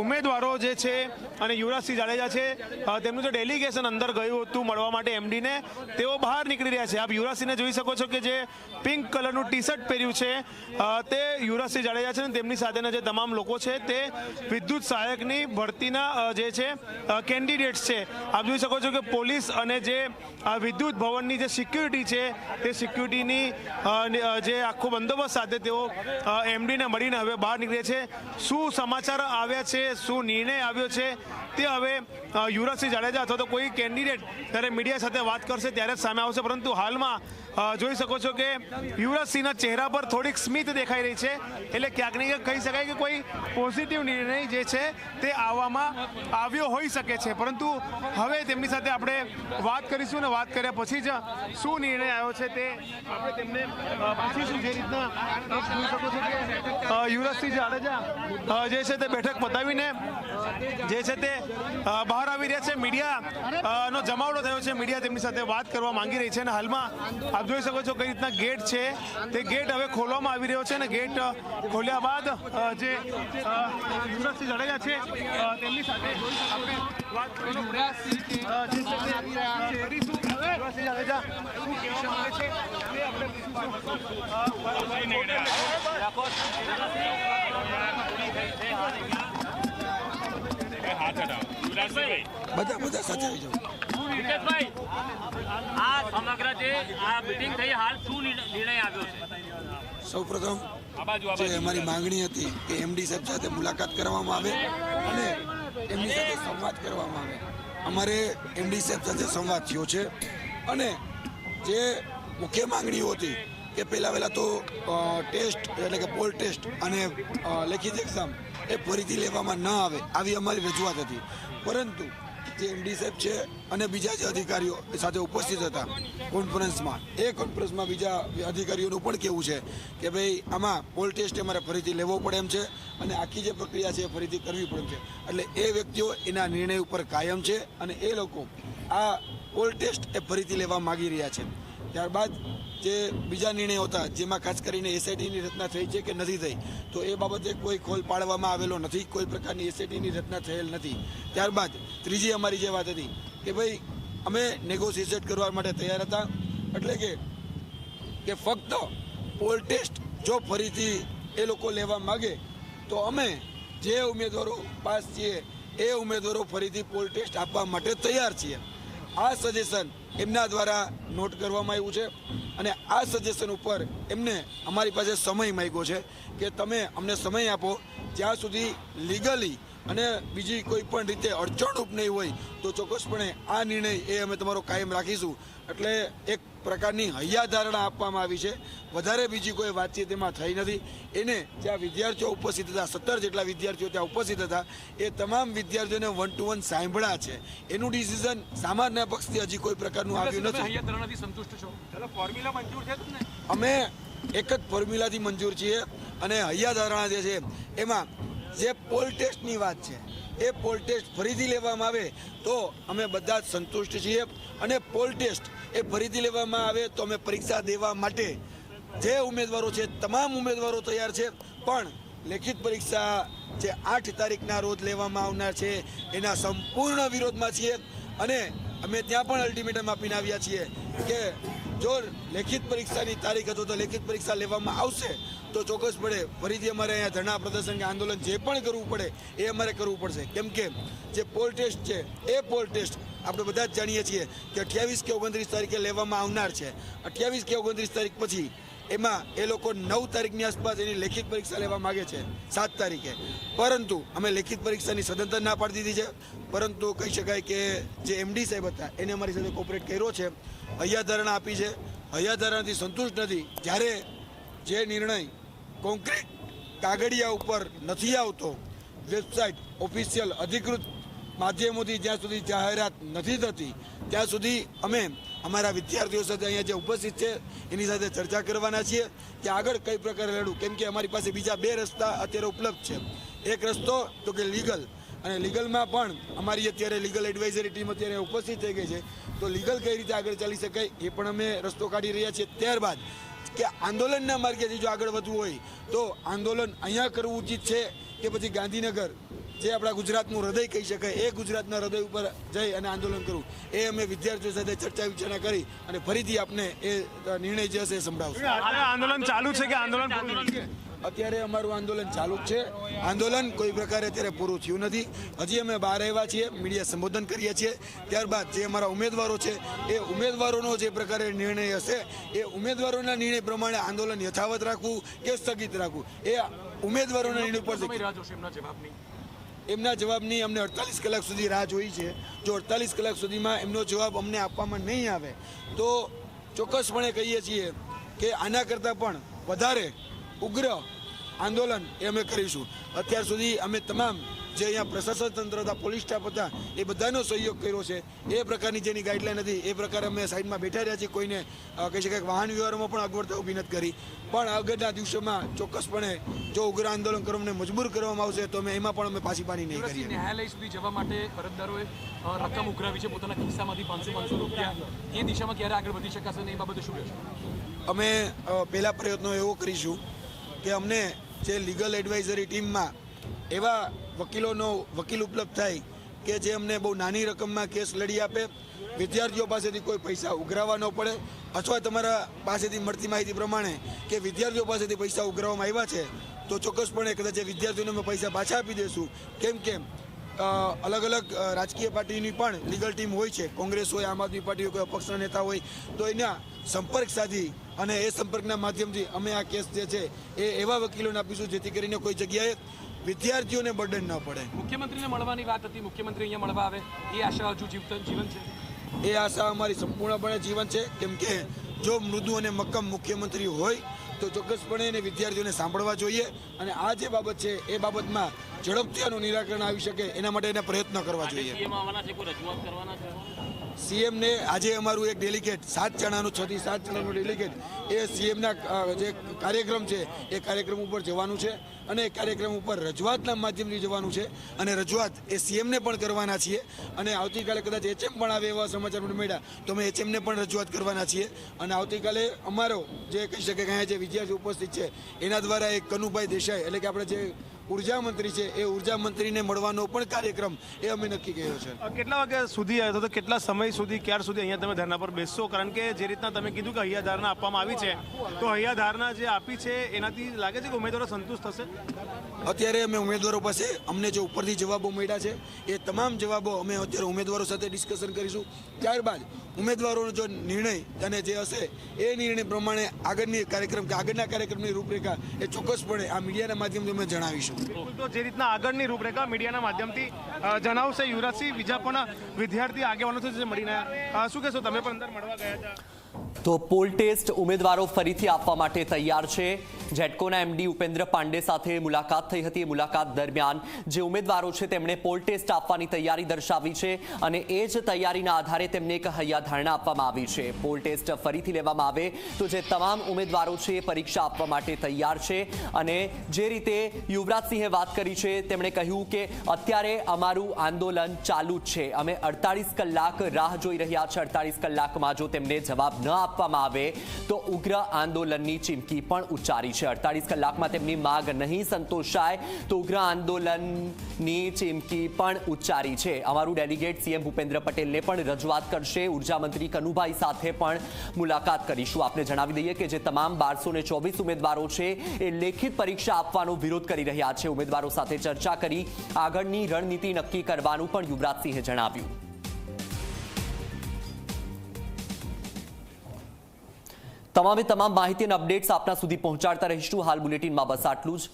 ઉમેદવારો જે છે અને યુવરાજસિંહ જાડેજા છે તેમનું જે ડેલિગેશન અંદર ગયું હતું મળવા માટે એમડીને તેઓ બહાર નીકળી રહ્યા છે. આપ યુવરાજસિંહને જોઈ શકો છો કે જે પિંક કલરનું ટી શર્ટ પહેર્યું છે તે યુવરાજસિંહ જાડેજા છે અને તેમની સાથેના જે તમામ લોકો છે, તે વિદ્યુત સહાયકની ભરતીના જે છે કેન્ડિડેટ્સ છે. આપ જોઈ શકો છો કે પોલીસ અને જે વિદ્યુત ભવનની જે સિક્યુરિટી છે, તે સિક્યુરિટીની જે આખો બંદોબસ્ત સાથે તેઓ એમડીને મળીને હવે બહાર નીકળે છે. શું સમાચાર આવ્યા છે શું નિર્ણય આવ્યો છે? તે હવે યુવરાજસિંહ જાડેજા અથવા તો કોઈ કેન્ડિડેટ ત્યારે મીડિયા સાથે વાત કરશે ત્યારે જ સામે આવશે. પરંતુ હાલમાં જોઈ શકો છો કે યુવરાજસિંહના ચહેરા પર થોડીક સ્મિત દેખાઈ રહી છે. એટલે ક્યાંક ને કહી શકાય કે કોઈ પોઝિટિવ નિર્ણય જે છે તે આવવામાં આવ્યો હોઈ શકે છે. પરંતુ હવે તેમની સાથે આપણે વાત કરીશું અને વાત કર્યા પછી જ શું નિર્ણય આવ્યો છે તે આપણે તેમને પૂછીશું જે રીતના યુવરાજસિંહ જાડેજા જે છે તે બેઠક પતાવીને, જે છે તે બહાર આવી રહ્યા છે મીડિયા નો જમાવડો થયો છે મીડિયા તેમની સાથે વાત કરવા માંગી રહી છે અને હાલમાં આપ જોઈ શકો છો કઈ રીતના ગેટ છે તે ગેટ હવે ખોલવામાં આવી રહ્યો છે અને ગેટ ખોલ્યા બાદ જે યુવરાજસિંહ જાડેજા છે તેમની સાથે વાત. અ, છે કરીશું. બધા બધા સાચા જાઓ. આ સમગ્ર જે આ મિટિંગ થઈ હાલ શું નિર્ણય નિર્ણય આવ્યો છે? સૌપ્રથમ જે અમારી માંગણી હતી કે એમડી સાહેબ સાથે મુલાકાત કરવામાં આવે અને એમની સાથે સંવાદ કરવામાં આવે. અમારે એમડી સાહેબ સાથે સંવાદ થયો છે અને જે મુખ્ય માંગણીઓ હતી કે પહેલાં વહેલા તો ટેસ્ટ એટલે કે પોલ ટેસ્ટ અને લેખિત એક્ઝામ એ ફરીથી લેવામાં ન આવે, આવી અમારી રજૂઆત હતી. પરંતુ જે એમડી સાહેબ છે અને બીજા જે અધિકારીઓ સાથે ઉપસ્થિત હતા કોન્ફરન્સમાં, એ કોન્ફરન્સમાં બીજા અધિકારીઓનું પણ કેવું છે કે ભાઈ, આમાં પોલ ટેસ્ટ અમારે ફરીથી લેવો પડે એમ છે અને આખી જે પ્રક્રિયા છે એ ફરીથી કરવી પડે છે. એટલે એ વ્યક્તિઓ એના નિર્ણય ઉપર કાયમ છે અને એ લોકો આ પોલ ટેસ્ટ એ ફરીથી લેવા માગી રહ્યા છે. ત્યારબાદ જે બીજા નિર્ણયો હતા, જેમાં ખાસ કરીને એસઆઈટીની રચના થઈ છે કે નથી થઈ, તો એ બાબતે કોઈ ખોલ પાડવામાં આવેલો નથી, કોઈ પ્રકારની એસઆઈટીની રચના થયેલ નથી. ત્યારબાદ ત્રીજી અમારી જે વાત હતી કે ભાઈ, અમે નેગોશિએટ કરવા માટે તૈયાર હતા, એટલે કે કે ફક્ત પોલ ટેસ્ટ જો ફરીથી એ લોકો લેવા માગે, તો અમે જે ઉમેદવારો પાસ છીએ, એ ઉમેદવારો ફરીથી પોલ ટેસ્ટ આપવા માટે તૈયાર છીએ. આ સજેશન એમના દ્વારા નોટ કરવામાં આવ્યું છે. અને આ સજેશન ઉપર એમને અમારી પાસે સમય માંગ્યો છે કે તમે અમને સમય આપો. જ્યાં સુધી લીગલી અને બીજી કોઈ પણ રીતે અડચણરૂપ નહીં હોય તો ચોક્કસપણે આ નિર્ણય એ અમે તમારો કાયમ રાખીશું. એટલે એક પ્રકારની હૈયાધારણા આપવામાં આવી છે. વધારે બીજી કોઈ વાતચીત એમાં થઈ નથી. એને જ્યાં વિદ્યાર્થીઓ ઉપસ્થિત હતા સત્તર જેટલા વિદ્યાર્થીઓ ત્યાં ઉપસ્થિત હતા એ તમામ વિદ્યાર્થીઓને વન ટુ વન સાંભળ્યા છે. એનું ડિસિઝન સામાન્ય પક્ષથી હજી કોઈ પ્રકારનું આવ્યું નથી. અમે એક જ ફોર્મ્યુલાથી મંજૂર છીએ અને હૈયાધારણા જે છે એમાં જે પોલ ટેસ્ટની વાત છે, એ પોલ ટેસ્ટ ફરીથી લેવામાં આવે તો અમે બધા જ સંતુષ્ટ છીએ અને પોલ ટેસ્ટ એ ફરીથી લેવામાં આવે તો અમે પરીક્ષા દેવા માટે જે ઉમેદવારો છે, તમામ ઉમેદવારો તૈયાર છે. પણ લેખિત પરીક્ષા જે આઠ તારીખના રોજ લેવામાં આવનાર છે, એના સંપૂર્ણ વિરોધમાં છીએ અને અમે ત્યાં પણ અલ્ટિમેટમ આપીને આવ્યા છીએ કે જો લેખિત પરીક્ષાની તારીખ હતો તો લેખિત પરીક્ષા લેવામાં આવશે તો ચોક્કસપણે ફરીથી અમારે અહીંયા ધરણા પ્રદર્શન કે આંદોલન જે પણ કરવું પડે, એ અમારે કરવું પડશે. કેમ કે જે પોલ ટેસ્ટ છે, એ પોલ ટેસ્ટ આપણે બધા જ જાણીએ છીએ કે અઠ્યાવીસ કે ઓગણત્રીસ તારીખે લેવામાં આવનાર છે. અઠ્યાવીસ કે ઓગણત્રીસ તારીખ પછી એમાં એ લોકો નવ તારીખની આસપાસ એની લેખિત પરીક્ષા લેવા માગે છે, સાત તારીખે. પરંતુ અમે લેખિત પરીક્ષાની સદંતર ના પાડી દીધી છે. પરંતુ કહી શકાય કે જે એમડી સાહેબ હતા, એને અમારી સાથે કોપરેટ કર્યો છે. હૈયાધારણા આપી છે. હૈયાધારણાથી સંતુષ્ટ નથી. જ્યારે જે નિર્ણય કોન્ક્રીટ કાગળિયા ઉપર નથી આવતો. વેબસાઇટ ઓફિશિયલ અધિકૃત માધ્યમોથી જ્યાં સુધી જાહેરાત નથી થતી, ત્યાં સુધી અમે અમારા વિદ્યાર્થીઓ સાથે અહીંયા જે ઉપસ્થિત છે, એની સાથે ચર્ચા કરવાના છીએ કે આગળ કઈ પ્રકારે લડવું. કેમ કે અમારી પાસે બીજા બે રસ્તા અત્યારે ઉપલબ્ધ છે. એક રસ્તો તો કે લીગલ. અને લીગલમાં પણ અમારી અત્યારે લીગલ એડવાઇઝરી ટીમ અત્યારે ઉપસ્થિત થઈ ગઈ છે. તો લીગલ કઈ રીતે આગળ ચાલી શકાય એ પણ અમે રસ્તો કાઢી રહ્યા છીએ. ત્યારબાદ કે આંદોલનના માર્ગેથી જો આગળ વધવું હોય, તો આંદોલન અહીંયા કરવું ઉચિત છે કે પછી ગાંધીનગર, જે આપણા ગુજરાતનું હૃદય કહી શકાય, એ ગુજરાતના હૃદય ઉપર જઈ અને આંદોલન કરવું એ અમે વિદ્યાર્થીઓ સાથે ચર્ચા વિચારણા કરી અને ફરીથી આપને એ નિર્ણય જે હશે એ સંભળાવશું આંદોલન ચાલુ છે કે આંદોલન? અત્યારે અમારું આંદોલન ચાલુ જ છે. આંદોલન કોઈ પ્રકારે અત્યારે પૂરું થયું નથી. હજી અમે બહાર આવ્યા છીએ મીડિયા સંબોધન કરીએ છીએ. ત્યારબાદ જે અમારા ઉમેદવારો છે એ ઉમેદવારોનો જે પ્રકારે નિર્ણય હશે એ ઉમેદવારોના નિર્ણય પ્રમાણે આંદોલન યથાવત રાખવું કે સ્થગિત રાખવું એ ઉમેદવારોના નિર્ણય પર એમના જવાબની અમને અડતાલીસ કલાક સુધી રાહ જોઈ છે. જો અડતાલીસ કલાક સુધીમાં એમનો જવાબ અમને આપવામાં નહીં આવે તો ચોક્કસપણે કહીએ છીએ કે આના કરતાં પણ વધારે ઉગ્ર આંદોલન એ અમે કરીશું. અત્યાર સુધી અમે તમામ જે અહીંયા પ્રશાસન તંત્ર હતા પોલીસ સ્ટાફ હતા એ બધાનો સહયોગ કર્યો છે. એ પ્રકારની જેની ગાઈડલાઈન હતી એ પ્રકારે અમે સાઈડમાં બેઠા રહ્યા છીએ. કોઈને કહી શકાય વાહન વ્યવહારમાં પણ અગવડતા ઊભી નથી કરી. પણ આગળના દિવસોમાં ચોક્કસપણે જો ઉગ્ર આંદોલન કરવામાં મજબૂર કરવામાં આવશે તો અમે એમાં પણ અમે પાછી પાણી નહીં કરીએ. ન્યાયાલય સુધી જવા માટે અરજદારોએ રકમ ઉઘરાવી છે. પોતાના ખિસ્સામાંથી પાંચસો પાંચસો રૂપિયા. એ દિશામાં ક્યારે આગળ વધી શકાશે ને એ બાબતે શું કહેશો? અમે પહેલા પ્રયત્નો એવો કરીશું કે અમને જે લીગલ એડવાઇઝરી ટીમમાં એવા વકીલોનો વકીલ ઉપલબ્ધ થાય કે જે અમને બહુ નાની રકમમાં કેસ લડી આપે, વિદ્યાર્થીઓ પાસેથી કોઈ પૈસા ઉઘરાવવા ન પડે અથવા તમારા પાસેથી મળતી માહિતી પ્રમાણે કે વિદ્યાર્થીઓ પાસેથી પૈસા ઉઘરાવવામાં આવ્યા છે, તો ચોક્કસપણે કદાચ વિદ્યાર્થીઓને અમે પૈસા પાછા આપી દઈશું કેમ કેમ અલગ અલગ રાજકીય પાર્ટીની પણ લીગલ ટીમ હોય છે. કોંગ્રેસ હોય, આમ આદમી પાર્ટી હોય, કોઈ અપક્ષના નેતા હોય, તો એના સંપર્ક સાધી અને એ સંપર્કના માધ્યમથી અમે આ કેસ જે છે એ એવા વકીલોને આપીશું જેથી કરીને કોઈ જગ્યાએ વિદ્યાર્થીઓને બર્ડન ન પડે. મુખ્યમંત્રીને મળવાની વાત હતી. મુખ્યમંત્રી અહીંયા મળવા આવે. એ આશા હજુ જીવન છે? એ આશા અમારી સંપૂર્ણપણે જીવન છે. કેમ કે જો મૃદુ અને મક્કમ મુખ્યમંત્રી હોય તો ચોક્કસપણે એને વિદ્યાર્થીઓને સાંભળવા જોઈએ. અને આ જે બાબત છે એ બાબતમાં ઝડપથી આનું નિરાકરણ આવી શકે એના માટે એને પ્રયત્ન કરવા જોઈએ. સીએમને આજે અમારું એક ડેલિગેટ સાત જણાનું છ થી સાત જણાનું ડેલિગેટ એ સીએમના જે કાર્યક્રમ છે એ કાર્યક્રમ ઉપર જવાનું છે અને એ કાર્યક્રમ ઉપર રજૂઆતના માધ્યમથી જવાનું છે અને રજૂઆત એ સીએમને પણ કરવાના છીએ અને આવતીકાલે કદાચ એચએમ પણ આવે એવા સમાચાર મને મળ્યા તો અમે એચએમને પણ રજૂઆત કરવાના છીએ અને આવતીકાલે અમારો જે કહી શકે કે અહીંયા જે વિદ્યાર્થી ઉપસ્થિત છે એના દ્વારા એક કનુભાઈ દેસાઈ એટલે કે આપણે જે ઊર્જા મંત્રી છે એ ઊર્જા મંત્રીને મળવાનો પણ કાર્યક્રમ એ અમે નક્કી કર્યો છે. કેટલા વાગ્યા સુધી આવ્યો તો કેટલા સમય સુધી ક્યાર સુધી અહીંયા તમે ધરના પર બેસશો? કારણ કે જે રીતના તમે કીધું કે હૈયા ધારણા આપવામાં આવી છે તો હૈયા ધારણા જે આપી છે એનાથી લાગે છે કે ઉમેદવારો સંતુષ્ટ થશે અત્યારે અમે ઉમેદવારો પાસે અમને જે ઉપરથી જવાબો મળ્યા છે એ તમામ જવાબો અમે અત્યારે ઉમેદવારો સાથે ડિસ્કશન કરીશું. ત્યારબાદ ઉમેદવારોનો જો નિર્ણય અને જે હશે એ નિર્ણય પ્રમાણે આગળની કાર્યક્રમ કે આગળના કાર્યક્રમની રૂપરેખા એ ચોક્કસપણે આ મીડિયાના માધ્યમથી અમે જણાવીશું. બિલકુલ તો જે રીતના આગળની રૂપરેખા મીડિયાના માધ્યમથી જણાવશે યુવરાજસિંહ. બીજા પણ વિદ્યાર્થી આગેવાનો છે જે મળીને શું કહેશો તમે પણ અંદર મળવા ગયા હતા? તો પોલ ટેસ્ટ ઉમેદવારો ફરીથી આપવા માટે તૈયાર છે. જેટકોના એમડી ઉપેન્દ્ર પાંડે સાથે મુલાકાત થઈ હતી. મુલાકાત દરમિયાન જે ઉમેદવારો છે તેમણે પોલ ટેસ્ટ આપવાની તૈયારી દર્શાવી છે અને એ જ તૈયારીના આધારે તેમને એક હૈયાધારણા આપવામાં આવી છે. પોલ ટેસ્ટ ફરીથી લેવામાં આવે તો જે તમામ ઉમેદવારો છે પરીક્ષા આપવા માટે તૈયાર છે અને જે રીતે યુવરાજસિંહે વાત કરી છે. તેમણે કહ્યું કે અત્યારે અમારું આંદોલન ચાલુ જ છે. અમે અડતાલીસ કલાક રાહ જોઈ રહ્યા છે. અડતાળીસ કલાકમાં જો તેમને જવાબ ન આપવામાં આવે, તો ઉગ્ર આંદોલનની ચીમકી પણ ઉચ્ચારી છે. અડતાળીસ કલાકમાં તેમની માગ નહીં સંતોષાય, તો ઉગ્ર આંદોલનની ચીમકી પણ ઉચ્ચારી છે. અમારું ડેલિગેટ સીએમ ભૂપેન્દ્ર પટેલને પણ રજૂઆત કરશે. ઊર્જા મંત્રી કનુભાઈ સાથે પણ મુલાકાત કરીશું. આપને જણાવી દઈએ કે જે તમામ બારસો ચોવીસ ઉમેદવારો છે, એ લેખિત પરીક્ષા આપવાનો વિરોધ કરી રહ્યા છે ઉમેદવારો સાથે ચર્ચા કરી આગળની રણનીતિ નક્કી કરવાનું પણ યુવરાજસિંહે જણાવ્યું. તમામે તમામ માહિતી અને અપડેટ્સ આપના સુધી પહોંચાડતા રહીશું. હાલ બુલેટિનમાં બસ આટલું જ.